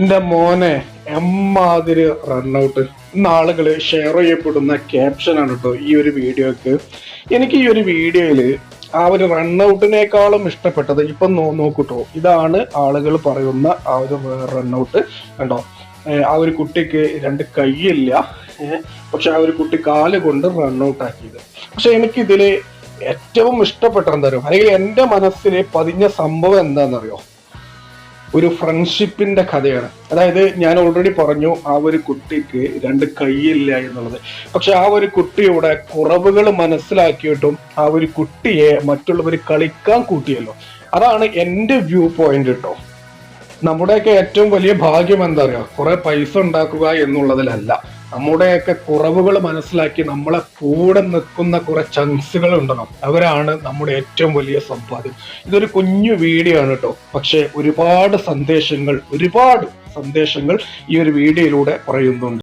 എന്റെ മോനെ എമ്മാതിരി റണ്ണൗട്ട് ആളുകൾ ഷെയർ ചെയ്യപ്പെടുന്ന ക്യാപ്ഷനാണ് കേട്ടോ ഈ ഒരു വീഡിയോക്ക്. എനിക്ക് ഈ ഒരു വീഡിയോയിൽ ആ ഒരു റണ്ണൗട്ടിനേക്കാളും ഇഷ്ടപ്പെട്ടത് ഇപ്പം നോക്കൂട്ടോ. ഇതാണ് ആളുകൾ പറയുന്ന ആ ഒരു റണ്ണൗട്ട് കണ്ടോ? ആ ഒരു കുട്ടിക്ക് രണ്ട് കൈയില്ല. പക്ഷെ ആ ഒരു കുട്ടി കാൽ കൊണ്ട് റണ്ണൗട്ട് ആക്കിയത്. പക്ഷെ എനിക്കിതിൽ ഏറ്റവും ഇഷ്ടപ്പെട്ട അല്ലെങ്കിൽ എന്റെ മനസ്സിലെ പതിഞ്ഞ സംഭവം എന്താണെന്നറിയോ? ഒരു ഫ്രണ്ട്ഷിപ്പിന്റെ കഥയാണ്. അതായത് ഞാൻ ഓൾറെഡി പറഞ്ഞു ആ ഒരു കുട്ടിക്ക് രണ്ട് കൈയില്ല എന്നുള്ളത്. പക്ഷെ ആ ഒരു കുട്ടിയുടെ കുറവുകൾ മനസ്സിലാക്കിയിട്ടും ആ ഒരു കുട്ടിയെ മറ്റുള്ളവർ കളിക്കാൻ കൂട്ടിയല്ലോ. അതാണ് എന്റെ വ്യൂ പോയിന്റ് കേട്ടോ നമ്മുടെയൊക്കെ ഏറ്റവും വലിയ ഭാഗ്യം എന്താ പറയുക കുറെ പൈസ ഉണ്ടാക്കുക എന്നുള്ളതിലല്ല. നമ്മുടെയൊക്കെ കുറവുകൾ മനസ്സിലാക്കി നമ്മളെ കൂടെ നിൽക്കുന്ന കുറെ ചങ്സുകൾ ഉണ്ടാകും അവരാണ് നമ്മുടെ ഏറ്റവും വലിയ സമ്പാദ്യം. ഇതൊരു കുഞ്ഞു വീഡിയോ ആണ് കേട്ടോ. പക്ഷെ ഒരുപാട് സന്ദേശങ്ങൾ ഒരുപാട് സന്ദേശങ്ങൾ ഈ ഒരു വീഡിയോയിലൂടെ പറയുന്നുണ്ട്.